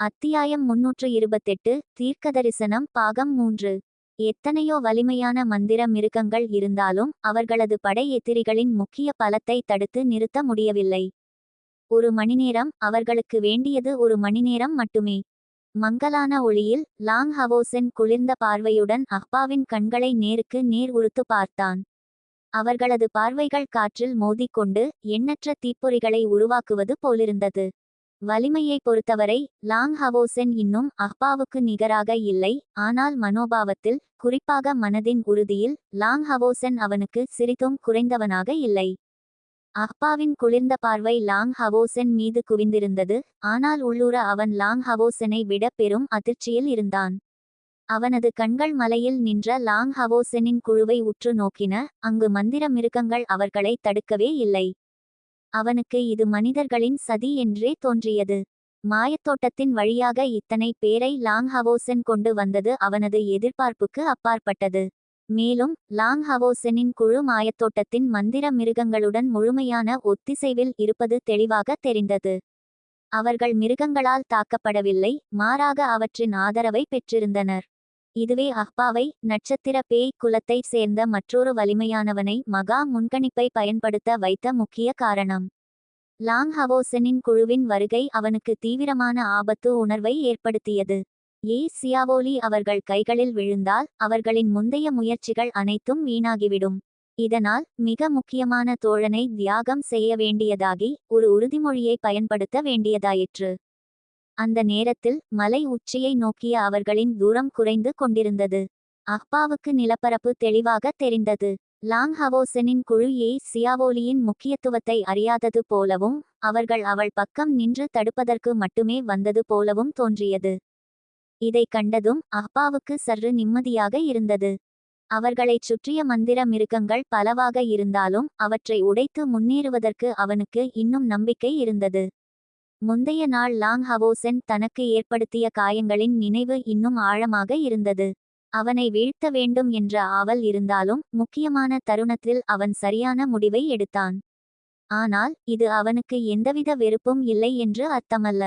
அத்தியாயம் முன்னூற்று இருபத்தெட்டு தீர்க்கதரிசனம் பாகம் மூன்று. எத்தனையோ வலிமையான மந்திர மிருகங்கள் இருந்தாலும் அவர்களது படை எதிரிகளின் முக்கிய பலத்தை தடுத்து நிறுத்த முடியவில்லை. ஒரு மணிநேரம் அவர்களுக்கு வேண்டியது ஒரு மணிநேரம் மட்டுமே. மங்கலான ஒளியில் லாங் ஹவோசென் குளிர்ந்த பார்வையுடன் அப்பாவின் கண்களை நேருக்கு நேர் உறுத்து பார்த்தான். அவர்களது பார்வைகள் காற்றில் மோதிக்கொண்டு எண்ணற்ற தீப்பொறிகளை உருவாக்குவது போலிருந்தது. வலிமையை பொறுத்தவரை லாங் ஹவோசென் இன்னும் அஹ்பாவுக்கு நிகராக இல்லை. ஆனால் மனோபாவத்தில் குறிப்பாக மனதின் உறுதியில் லாங் ஹவோசென் அவனுக்கு சிறிதும் குறைந்தவனாக இல்லை. அஹ்பாவின் குளிர்ந்த பார்வை லாங் ஹவோசென் மீது குவிந்திருந்தது. ஆனால் உள்ளூர அவன் லாங் ஹவோசெனை விட பெரும் அதிர்ச்சியில் இருந்தான். அவனது கண்கள் மலையில் நின்ற லாங் ஹவோசெனின் குழுவை உற்று நோக்கின அங்கு மந்திர மிருகங்கள் அவர்களை தடுக்கவே இல்லை. அவனுக்கு இது மனிதர்களின் சதி என்றே தோன்றியது. மாயத்தோட்டத்தின் வழியாக இத்தனை பேரை லாங் ஹவோசென் கொண்டு வந்தது அவனது எதிர்பார்ப்புக்கு அப்பாற்பட்டது. மேலும் லாங் ஹவோசெனின் குழு மாயத்தோட்டத்தின் மந்திர மிருகங்களுடன் முழுமையான ஒத்திசைவில் இருப்பது தெளிவாக தெரிந்தது. அவர்கள் மிருகங்களால் தாக்கப்படவில்லை மாறாக அவற்றின் ஆதரவை பெற்றிருந்தனர். இதுவே அஹ்பாவை நட்சத்திர பேய் குலத்தைச் சேர்ந்த மற்றொரு வலிமையானவனை மகா முன்கணிப்பை பயன்படுத்த வைத்த முக்கிய காரணம். லாங் ஹவோசனின் குழுவின் வருகை அவனுக்கு தீவிரமான ஆபத்து உணர்வை ஏற்படுத்தியது. ஏ. சியாவோலி அவர்கள் கைகளில் விழுந்தால் அவர்களின் முந்தைய முயற்சிகள் அனைத்தும் வீணாகிவிடும். இதனால் மிக முக்கியமான தோழனை தியாகம் செய்ய வேண்டியதாகி ஒரு உறுதிமொழியை பயன்படுத்த வேண்டியதாயிற்று. அந்த நேரத்தில் மலை உச்சியை நோக்கிய அவர்களின் தூரம் குறைந்து கொண்டிருந்தது. அஹ்பாவுக்கு நிலப்பரப்பு தெளிவாக தெரிந்தது. லாங் ஹவோசனின் குழு ஏ சியாவோலியின் முக்கியத்துவத்தை அறியாதது போலவும் அவர்கள் அவள் பக்கம் நின்று தடுப்பதற்கு மட்டுமே வந்தது போலவும் தோன்றியது. இதை கண்டதும் அஹ்பாவுக்கு சற்று நிம்மதியாக இருந்தது. அவர்களைச் சுற்றிய மந்திர மிருகங்கள் பலவாக இருந்தாலும் அவற்றை உடைத்து முன்னேறுவதற்கு அவனுக்கு இன்னும் நம்பிக்கை இருந்தது. முந்தைய நாள் லாங் ஹவோசென் தனக்கு ஏற்படுத்திய காயங்களின் நினைவு இன்னும் ஆழமாக இருந்தது. அவனை வீழ்த்த வேண்டும் என்ற ஆவல் இருந்தாலும் முக்கியமான தருணத்தில் அவன் சரியான முடிவை எடுத்தான். ஆனால் இது அவனுக்கு எந்தவித வெறுப்பும் இல்லை என்று அர்த்தமல்ல.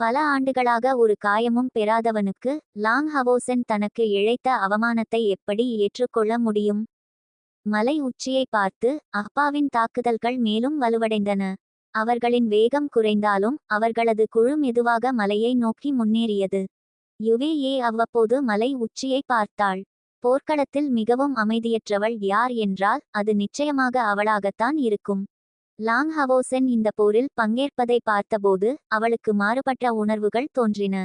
பல ஆண்டுகளாக ஒரு காயமும் பெறாதவனுக்கு லாங் ஹவோசென் தனக்கு இழைத்த அவமானத்தை எப்படி ஏற்றுக்கொள்ள முடியும்? மலை உச்சியை பார்த்து அப்பாவின் தாக்குதல்கள் மேலும் வலுவடைந்தன. அவர்களின் வேகம் குறைந்தாலும் அவர்களது குழு மெதுவாக மலையை நோக்கி முன்னேறியது. யுவேயே அவ்வப்போது மலை உச்சியை பார்த்தாள். போர்க்களத்தில் மிகவும் அமைதியற்றவள் யார் என்றால் அது நிச்சயமாக அவளாகத்தான் இருக்கும். லாங் ஹவோசென் இந்த போரில் பங்கேற்பதை பார்த்தபோது அவளுக்கு மாறுபட்ட உணர்வுகள் தோன்றின.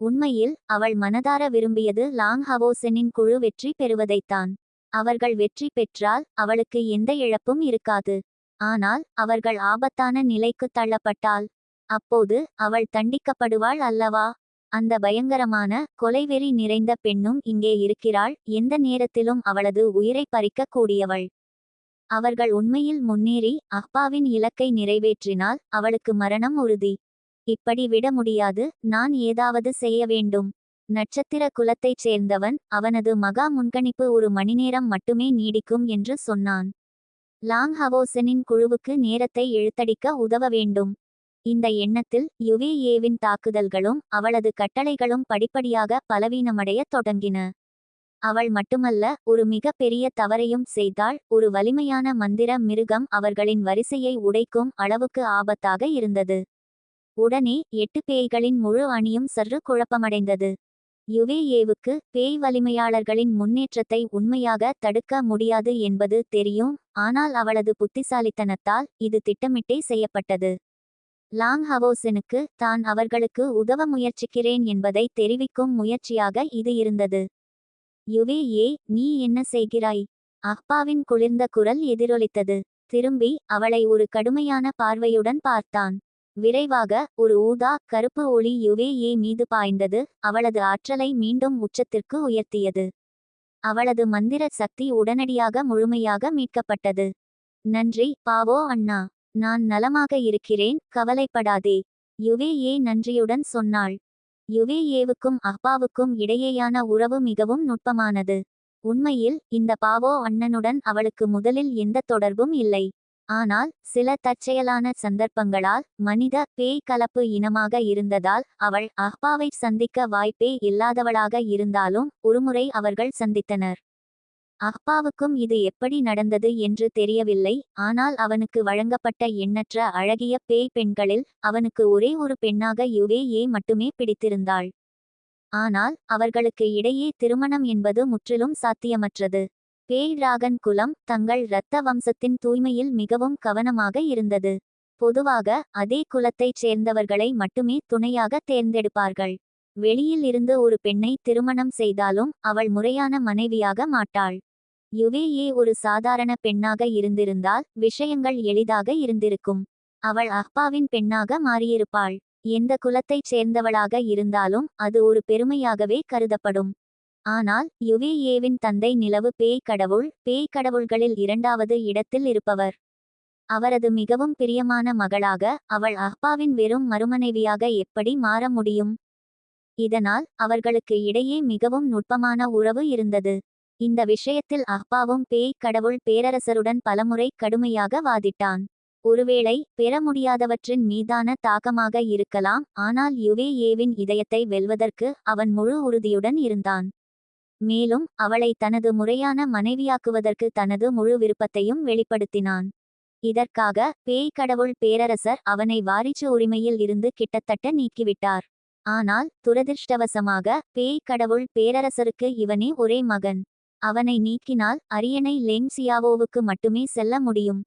உண்மையில் அவள் மனதார விரும்பியது லாங் ஹவோசெனின் குழு வெற்றி பெறுவதைத்தான். அவர்கள் வெற்றி பெற்றால் அவளுக்கு எந்த இழப்பும் இருக்காது. ஆனால் அவர்கள் ஆபத்தான நிலைக்கு தள்ளப்பட்டாள். அப்போது அவள் தண்டிக்கப்படுவாள் அல்லவா? அந்த பயங்கரமான கொலைவெறி நிறைந்த பெண்ணும் இங்கே இருக்கிறாள். எந்த நேரத்திலும் அவளது உயிரை பறிக்க கூடியவள். அவர்கள் உண்மையில் முன்னேறி அப்பாவின் இலக்கை நிறைவேற்றினால் அவளுக்கு மரணம் உறுதி. இப்படி விட முடியாது. நான் ஏதாவது செய்ய வேண்டும். நட்சத்திர குலத்தைச் சேர்ந்தவன் அவனது மகா முன்கணிப்பு ஒரு மணிநேரம் மட்டுமே நீடிக்கும் என்று சொன்னான். லாங் ஹவோசனின் குழுவுக்கு நேரத்தை இழுத்தடிக்க உதவ வேண்டும். இந்த எண்ணத்தில் யுவேஏவின் தாக்குதல்களும் அவளது கட்டளைகளும் படிப்படியாக பலவீனமடையத் தொடங்கின. அவள் மட்டுமல்ல ஒரு மிக பெரிய தவறையும் செய்தால் ஒரு வலிமையான மந்திர மிருகம் அவர்களின் வரிசையை உடைக்கும் அளவுக்கு ஆபத்தாக இருந்தது. உடனே எட்டு பேய்களின் முழு அணியும் சற்று குழப்பமடைந்தது. யுவேஏவுக்கு பேய் வலிமையாளர்களின் முன்னேற்றத்தை உண்மையாக தடுக்க முடியாது என்பது தெரியும் ஆனால் அவளது புத்திசாலித்தனத்தால் இது திட்டமிட்டே செய்யப்பட்டது. லாங் ஹவோசனுக்கு தான் அவர்களுக்கு உதவ முயற்சிக்கிறேன் என்பதை தெரிவிக்கும் முயற்சியாக இது இருந்தது. யுவேஏ நீ என்ன செய்கிறாய்? அப்பாவின் குளிர்ந்த குரல் எதிரொலித்தது. திரும்பி அவளை ஒரு கடுமையான பார்வையுடன் பார்த்தான். விரைவாக ஒரு ஊதா கருப்பு ஒளி யுவேஏ மீது பாய்ந்தது. அவளது ஆற்றலை மீண்டும் உச்சத்திற்கு உயர்த்தியது. அவளது மந்திர சக்தி உடனடியாக முழுமையாக மீட்கப்பட்டது. நன்றி பாவோ அண்ணா. நான் நலமாக இருக்கிறேன் கவலைப்படாதே. யுவேஏ நன்றியுடன் சொன்னாள். யுவேஏவுக்கும் அப்பாவுக்கும் இடையேயான உறவு மிகவும் நுட்பமானது. உண்மையில் இந்த பாவோ அண்ணனுடன் அவளுக்கு முதலில் எந்த தொடர்பும் இல்லை. ஆனால் சில தற்செயலான சந்தர்ப்பங்களால் மனித பேய் கலப்பு இனமாக இருந்ததால் அவள் அஹ்பாவை சந்திக்க வாய்ப்பே இல்லாதவளாக இருந்தாலும் ஒருமுறை அவர்கள் சந்தித்தனர். அஹ்பாவுக்கும் இது எப்படி நடந்தது என்று தெரியவில்லை ஆனால் அவனுக்கு வழங்கப்பட்ட எண்ணற்ற அழகிய பேய் பெண்களில் அவனுக்கு ஒரே ஒரு பெண்ணாக யுவேயே மட்டுமே பிடித்திருந்தாள். ஆனால் அவர்களுக்கு இடையே திருமணம் என்பது முற்றிலும் சாத்தியமற்றது. பேய் டிராகன் குலம் தங்கள் இரத்த வம்சத்தின் தூய்மையில் மிகவும் கவனமாக இருந்தது. பொதுவாக அதே குலத்தைச் சேர்ந்தவர்களை மட்டுமே துணையாக தேர்ந்தெடுப்பார்கள். வெளியில் இருந்து ஒரு பெண்ணை திருமணம் செய்தாலும் அவள் முறையான மனைவியாக மாட்டாள். யுவேயே ஒரு சாதாரண பெண்ணாக இருந்திருந்தால் விஷயங்கள் எளிதாக இருந்திருக்கும். அவள் அஹ்பாவின் பெண்ணாக மாறியிருப்பாள். எந்த குலத்தைச் சேர்ந்தவளாக இருந்தாலும் அது ஒரு பெருமையாகவே கருதப்படும். ஆனால் யுவேஏவின் தந்தை நிலவு பேய் கடவுள் பேய் கடவுள்களில் இரண்டாவது இடத்தில் இருப்பவர். அவரது மிகவும் பிரியமான மகளாக அவள் அஹ்பாவின் வெறும் மறுமனைவியாக எப்படி மாற முடியும்? இதனால் அவர்களுக்கு இடையே மிகவும் நுட்பமான உறவு இருந்தது. இந்த விஷயத்தில் அஹ்பாவும் பேய் கடவுள் பேரரசருடன் பலமுறை கடுமையாக வாதிட்டான். ஒருவேளை பெற முடியாதவற்றின் மீதான தாக்கமாக இருக்கலாம் ஆனால் யுவேஏவின் இதயத்தை வெல்வதற்கு அவன் முழு உறுதியுடன் இருந்தான். மேலும் அவளை தனது முறையான மனைவியாக்குவதற்கு தனது முழு விருப்பத்தையும் வெளிப்படுத்தினான். இதற்காக பேய் கடவுள் பேரரசர் அவனை வாரிச்சு உரிமையில் இருந்து கிட்டத்தட்ட நீக்கிவிட்டார். ஆனால் துரதிர்ஷ்டவசமாக பேய் கடவுள் பேரரசருக்கு இவனே ஒரே மகன். அவனை நீக்கினால் அரியணை லெங் சியாவோவுக்கு மட்டுமே செல்ல முடியும்.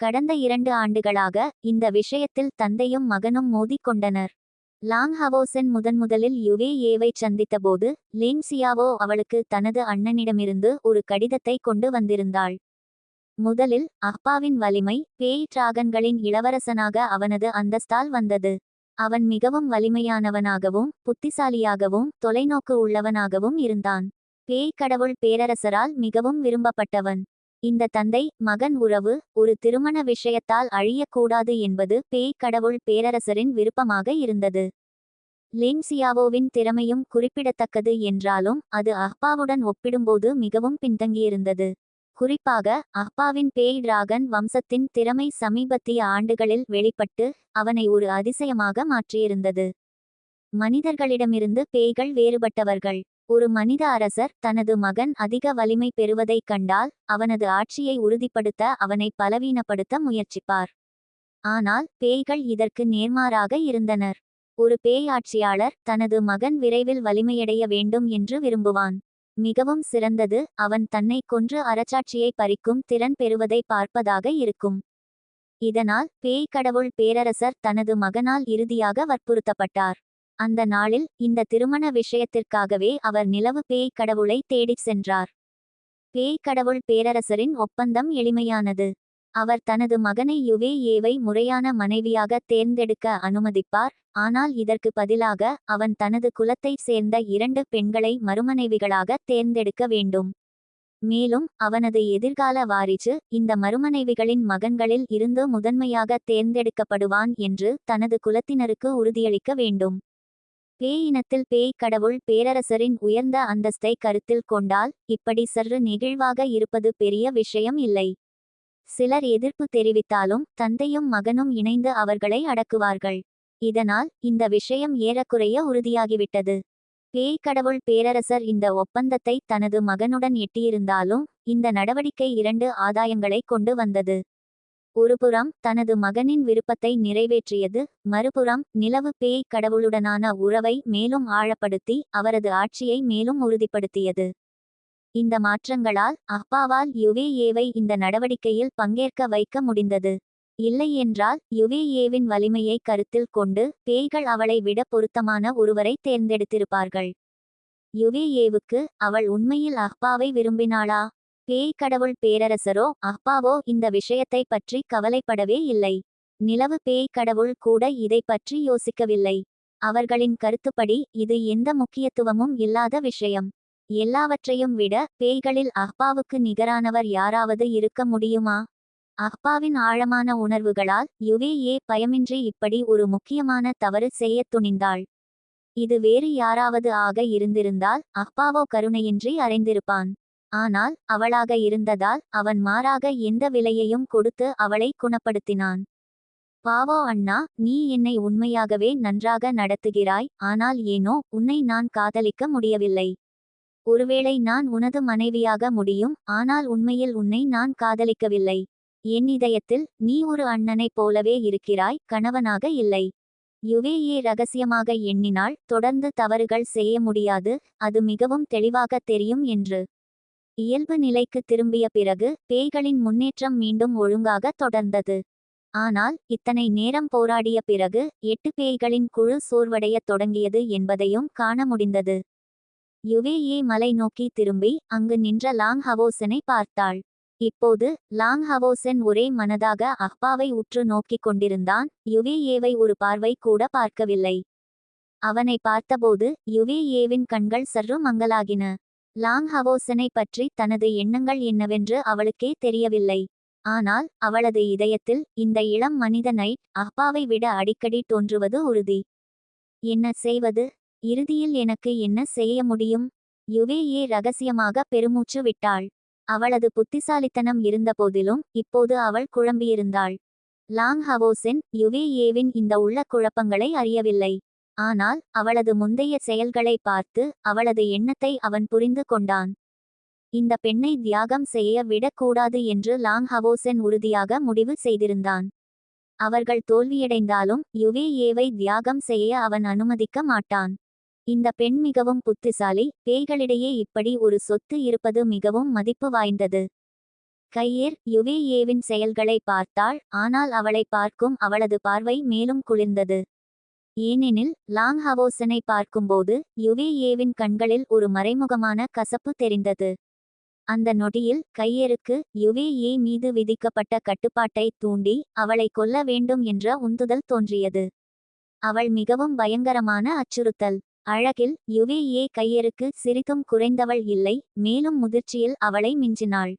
கடந்த இரண்டு ஆண்டுகளாக இந்த விஷயத்தில் தந்தையும் மகனும் மோதிக் கொண்டனர் லாங் ஹவோசென் முதன்முதலில் யுவே ஏவை சந்தித்தபோது லேங் சியாவோ அவளுக்கு தனது அண்ணனிடமிருந்து ஒரு கடிதத்தை கொண்டு வந்திருந்தாள். முதலில் அப்பாவின் வலிமை பேய் டிராகன்களின் இளவரசனாக அவனது அந்தஸ்தால் வந்தது. அவன் மிகவும் வலிமையானவனாகவும் புத்திசாலியாகவும் தொலைநோக்கு உள்ளவனாகவும் இருந்தான். பேய் கடவுள் பேரரசரால் மிகவும் விரும்பப்பட்டவன். இந்த தந்தை மகன் உறவு ஒரு திருமண விஷயத்தால் அழியக்கூடாது என்பது பேய் கடவுள் பேரரசரின் விருப்பமாக இருந்தது. லின்சியாவோவின் திறமையும் குறிப்பிடத்தக்கது என்றாலும் அது அஹ்பாவுடன் ஒப்பிடும்போது மிகவும் பின்தங்கியிருந்தது. குறிப்பாக அஹ்பாவின் பேய் டிராகன் வம்சத்தின் திறமை சமீபத்திய ஆண்டுகளில் வெளிப்பட்டு அவனை ஒரு அதிசயமாக மாற்றியிருந்தது. மனிதர்களிடமிருந்து பேய்கள் வேறுபட்டவர்கள். ஒரு மனித அரசர் தனது மகன் அதிக வலிமை பெறுவதைக் கண்டால் அவனது ஆட்சியை உறுதிப்படுத்த அவனை பலவீனப்படுத்த முயற்சிப்பார். ஆனால் பேய்கள் இதற்கு நேர்மாறாக இருந்தனர். ஒரு பேய் ஆட்சியாளர் தனது மகன் விரைவில் வலிமையடைய வேண்டும் என்று விரும்புவான். மிகவும் சிறந்தது அவன் தன்னை கொன்று அரசாட்சியை பறிக்கும் திறன் பெறுவதை பார்ப்பதாக இருக்கும். இதனால் பேய் கடவுள் பேரரசர் தனது மகனால் இறுதியாக வற்புறுத்தப்பட்டார். அந்த நாளில் இந்த திருமண விஷயத்திற்காகவே அவர் நிலவு பேய் கடவுளை தேடிச் சென்றார். பேய் கடவுள் பேரரசரின் ஒப்பந்தம் எளிமையானது. அவர் தனது மகனை யுவே ஏவை முறையான மனைவியாக தேர்ந்தெடுக்க அனுமதிப்பார். ஆனால் இதற்கு பதிலாக அவன் தனது குலத்தைச் சேர்ந்த இரண்டு பெண்களை மறுமனைவிகளாக தேர்ந்தெடுக்க வேண்டும். மேலும் அவனது எதிர்கால வாரிசு இந்த மறுமனைவிகளின் மகன்களில் இருந்து முதன்மையாக தேர்ந்தெடுக்கப்படுவான் என்று தனது குலத்தினருக்கு உறுதியளிக்க வேண்டும். பேய் இனத்தில் பேய் கடவுள் பேரரசரின் உயர்ந்த அந்தஸ்தை கருத்தில் கொண்டால் இப்படி சற்று நெகிழ்வாக இருப்பது பெரிய விஷயம் இல்லை. சிலர் எதிர்ப்பு தெரிவித்தாலும் தந்தையும் மகனும் இணைந்து அவர்களை அடக்குவார்கள். இதனால் இந்த விஷயம் ஏறக்குறைய உறுதியாகிவிட்டது. பேய் கடவுள் பேரரசர் இந்த ஒப்பந்தத்தை தனது மகனுடன் எட்டியிருந்தாலும் இந்த நடவடிக்கை இரண்டு ஆதாயங்களை கொண்டு வந்தது. ஒருபுறம் தனது மகனின் விருப்பத்தை நிறைவேற்றியது மறுபுறம் நிலவு பேய் கடவுளுடனான உறவை மேலும் ஆழப்படுத்தி அவரது ஆட்சியை மேலும் உறுதிப்படுத்தியது. இந்த மாற்றங்களால் அப்பாவால் யுவேஏவை இந்த நடவடிக்கையில் பங்கேற்க வைக்க முடிந்தது. இல்லையென்றால் யுவேஏவின் வலிமையை கருத்தில் கொண்டு பேய்கள் அவளை விட பொருத்தமான ஒருவரை தேர்ந்தெடுத்திருப்பார்கள். யுவேஏவுக்கு அவள் உண்மையில் அஹ்பாவை விரும்பினாளா? பேய் கடவுள் பேரரசரோ அப்பாவோ இந்த விஷயத்தை பற்றி கவலைப்படவே இல்லை. நிலவு பேய் கடவுள் கூட இதை பற்றி யோசிக்கவில்லை. அவர்களின் கருத்துப்படி இது எந்த முக்கியத்துவமும் இல்லாத விஷயம். எல்லாவற்றையும் விட பேய்களில் அஹ்பாவுக்கு நிகரானவர் யாராவது இருக்க முடியுமா? அஹ்பாவின் ஆழமான உணர்வுகளால் யுவே ஏ பயமின்றி இப்படி ஒரு முக்கியமான தவறு செய்யத் துணிந்தாள். இது வேறு யாராவது ஆக இருந்திருந்தால் அஹ்பாவோ கருணையின்றி அறைந்திருப்பான். ஆனால் அவளாக இருந்ததால் அவன் மாறாக எந்த விலையையும் கொடுத்து அவளை குணப்படுத்தினான். பாவோ அண்ணா நீ என்னை உண்மையாகவே நன்றாக நடத்துகிறாய் ஆனால் ஏனோ உன்னை நான் காதலிக்க முடியவில்லை. ஒருவேளை நான் உனது மனைவியாக முடியும் ஆனால் உண்மையில் உன்னை நான் காதலிக்கவில்லை. என் இதயத்தில் நீ ஒரு அண்ணனைப் போலவே இருக்கிறாய் கணவனாக இல்லை. யுவேயே ரகசியமாக எண்ணினாள் தொடர்ந்து தவறுகள் செய்ய முடியாது அது மிகவும் தெளிவாக தெரியும் என்று. இயல்பு நிலைக்கு திரும்பிய பிறகு பேய்களின் முன்னேற்றம் மீண்டும் ஒழுங்காக தொடர்ந்தது. ஆனால் இத்தனை நேரம் போராடிய பிறகு எட்டு பேய்களின் குழு சோர்வடையத் தொடங்கியது என்பதையும் காண முடிந்தது. யுவேயே மலை நோக்கி திரும்பி அங்கு நின்ற லாங் ஹவோசனை பார்த்தாள். இப்போது லாங் ஹவோசன் ஒரே மனதாக அப்பாவை உற்று நோக்கிக் கொண்டிருந்தான். யுவேஏவை ஒரு பார்வை கூட பார்க்கவில்லை. அவனை பார்த்தபோது யுவேஏவின் கண்கள் சற்று மங்கலாகின லாங் ஹவோசனை பற்றி தனது எண்ணங்கள் என்னவென்று அவளுக்கே தெரியவில்லை. ஆனால் அவளது இதயத்தில் இந்த இளம் மனித நைட் அப்பாவை விட அடிக்கடி தோன்றுவது உறுதி. என்ன செய்வது? இறுதியில் எனக்கு என்ன செய்ய முடியும் யுவேஏ ரகசியமாக பெருமூச்சு விட்டாள். அவளது புத்திசாலித்தனம் இருந்தபோதிலும் இப்போது அவள் குழம்பியிருந்தாள். லாங் ஹவோசென் யுவேஏவின் இந்த உள்ள குழப்பங்களை அறியவில்லை. ஆனால் அவளது முந்தைய செயல்களை பார்த்து அவளது எண்ணத்தை அவன் புரிந்து கொண்டான். இந்த பெண்ணை தியாகம் செய்ய விடக்கூடாது என்று லாங் ஹவோசென் உறுதியாக முடிவு செய்திருந்தான். அவர்கள் தோல்வியடைந்தாலும் யுவேஏவை தியாகம் செய்ய அவன் அனுமதிக்க மாட்டான். இந்த பெண் மிகவும் புத்திசாலி பேய்களிடையே இப்படி ஒரு சொத்து இருப்பது மிகவும் மதிப்பு வாய்ந்தது. கையேர் யுவேஏவின் செயல்களை பார்த்தாள் ஆனால் அவளை பார்க்கும் அவளது பார்வை மேலும் குளிர்ந்தது. ஏனெனில் லாங் ஹவோசனை பார்க்கும்போது யுவேஏவின் கண்களில் ஒரு மறைமுகமான கசப்பு தெரிந்தது. அந்த நொடியில் கையெருக்கு யுவேஏ மீது விதிக்கப்பட்ட கட்டுப்பாட்டை தூண்டி அவளை கொல்ல வேண்டும் என்ற உந்துதல் தோன்றியது. அவள் மிகவும் பயங்கரமான அச்சுறுத்தல். அழகில் யுவேஏ கையருக்கு சிறிதும் குறைந்தவள் இல்லை மேலும் முதிர்ச்சியில் அவளை மிஞ்சினாள்.